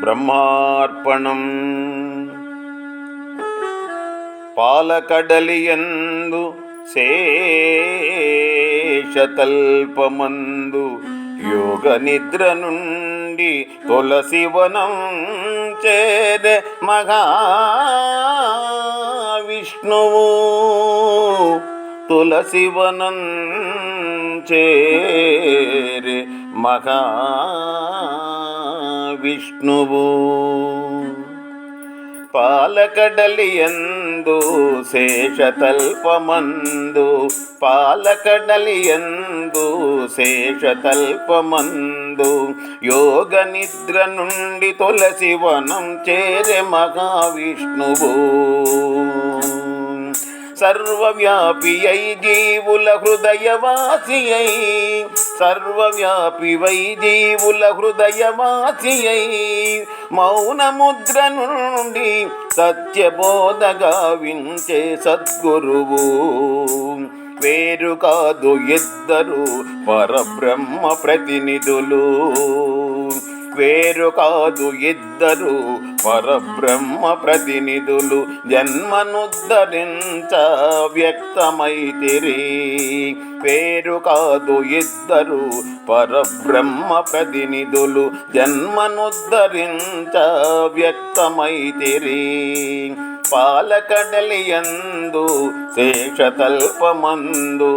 బ్రహ్మార్పణం. పాలకడలియందు శేషతల్పమందు యోగ నిద్ర నుండి తులసివనం చేద మహావిష్ణువు తులసివనం చేరే మహావిష్ణువు పాలకడలియందు శేషతల్పమందు పాలకడలియందు శేషతల్పమందు యోగ నిద్ర నుండి తులసి వనం చేరే మహావిష్ణువు. సర్వవ్యాపి అయి జీవుల హృదయవాసి అయి సర్వవ్యాపి వై జీవుల హృదయవాసి మౌనముద్ర నుండి సత్యబోధగా వించే సద్గురువు. వేరు కాదు ఇద్దరు పరబ్రహ్మ ప్రతినిధులు. వేరు కాదు ఇద్దరు పరబ్రహ్మ ప్రతినిధులు జన్మనుద్ధరించ వ్యక్తమైతిరి. పేరు కాదు ఇద్దరు పరబ్రహ్మ ప్రతినిధులు జన్మనుద్ధరించ వ్యక్తమైతిరి. పాలకడలియందు శేషతల్పమందు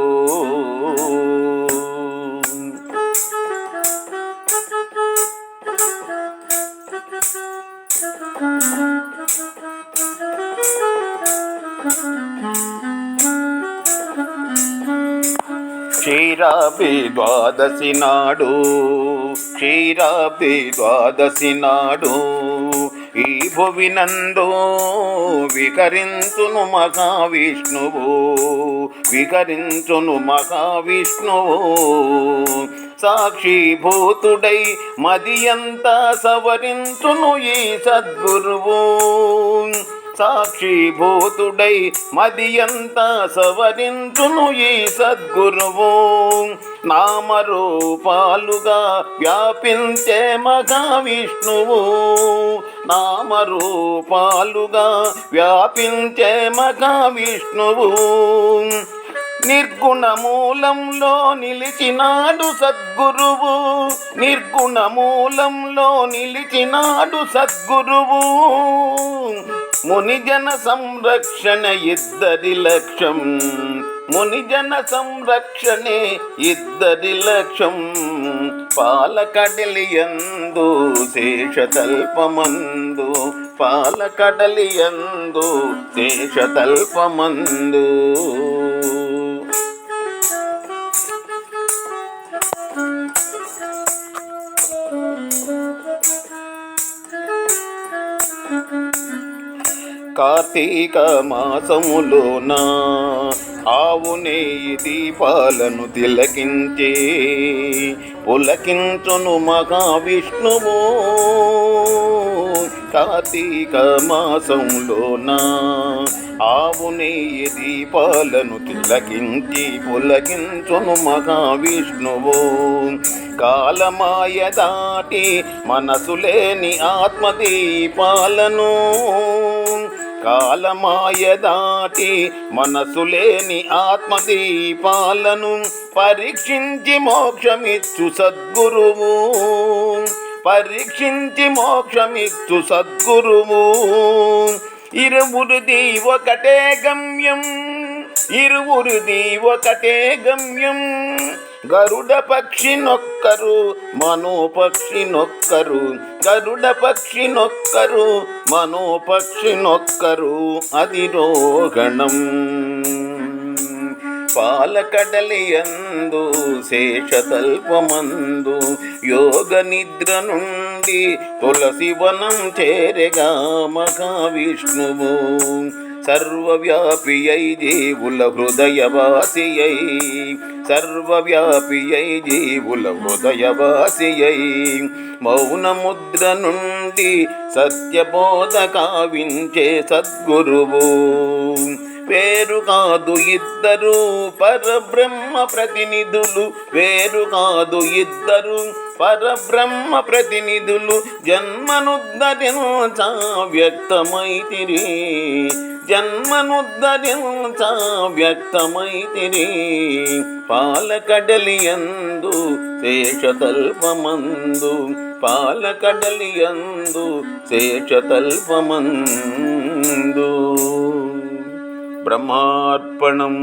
క్షీరాపి ద్వాదశి నాడు క్షీరాపి ద్వాదశి నాడు ఈ భువినందు వికరించును మహావిష్ణువు వికరించును మహావిష్ణువు. సాక్షిభూతుడై మదియంతా సవరించును ఈ సద్గురువు. సాక్షిభూతుడై మదియంతా సవరించును ఈ సద్గురువు. నామరూపాలుగా వ్యాపించే మహావిష్ణువు. నామరూపాలుగా వ్యాపించే మహావిష్ణువు. నిర్గుణ మూలంలో నిలిచినాడు సద్గురువు. నిర్గుణ మూలంలో నిలిచినాడు సద్గురువు. మునిజన సంరక్షణ ఇద్దరి లక్ష్యం. మునిజన సంరక్షణే ఇద్దరి లక్ష్యం. పాలకడలియందు శేషతల్పమందు. పాలకడలియందు శేషతల్పమందు. కార్తీక మాసములోన ఆవు నెయ్యి దీపాలను తిలకించే పులకించును మహావిష్ణువు. కార్తీక మాసంలోన ఆవు నెయ్యి దీపాలను తిలకించి పులకించును మహావిష్ణువు. కాలమాయ దాటి మనసులేని ఆత్మదీపాలను కాలమాయ దాటి మనసులేని ఆత్మదీపాలను పరీక్షించి మోక్షమిచ్చు సద్గురువు. పరీక్షించి మోక్షమిచ్చు సద్గురువు. ఇరువురుది ఒకటే గమ్యం ఇరువురుది ఒకటే గమ్యం. గరుడ పక్షి నొక్కరు మనో పక్షి నొక్కరు. గరుడ పక్షి నొక్కరు మనో పక్షి నొక్కరు. అది రోగణం పాలకడలియందు శేషతల్పమందు యోగ నిద్ర నుండి తులసి వనం చేరగా మహావిష్ణువు. సర్వవ్యాపియై జీవుల హృదయవాసియై అయి జీవుల హృదయవాసియై. మౌనముద్ర నుండి సత్యబోధ కావించే సద్గురువు. వేరు కాదు ఇద్దరు పరబ్రహ్మ ప్రతినిధులు వేరు కాదు ఇద్దరు పరబ్రహ్మ ప్రతినిధులు జన్మనుద్ధరించ వ్యక్తమైతిరి జన్మనుద్ధరించ వ్యక్తమైతిరి పాలకడలియందు శేషతల్పమందు పాలకడలియందు శేషతల్పమందు. బ్రహ్మార్పణం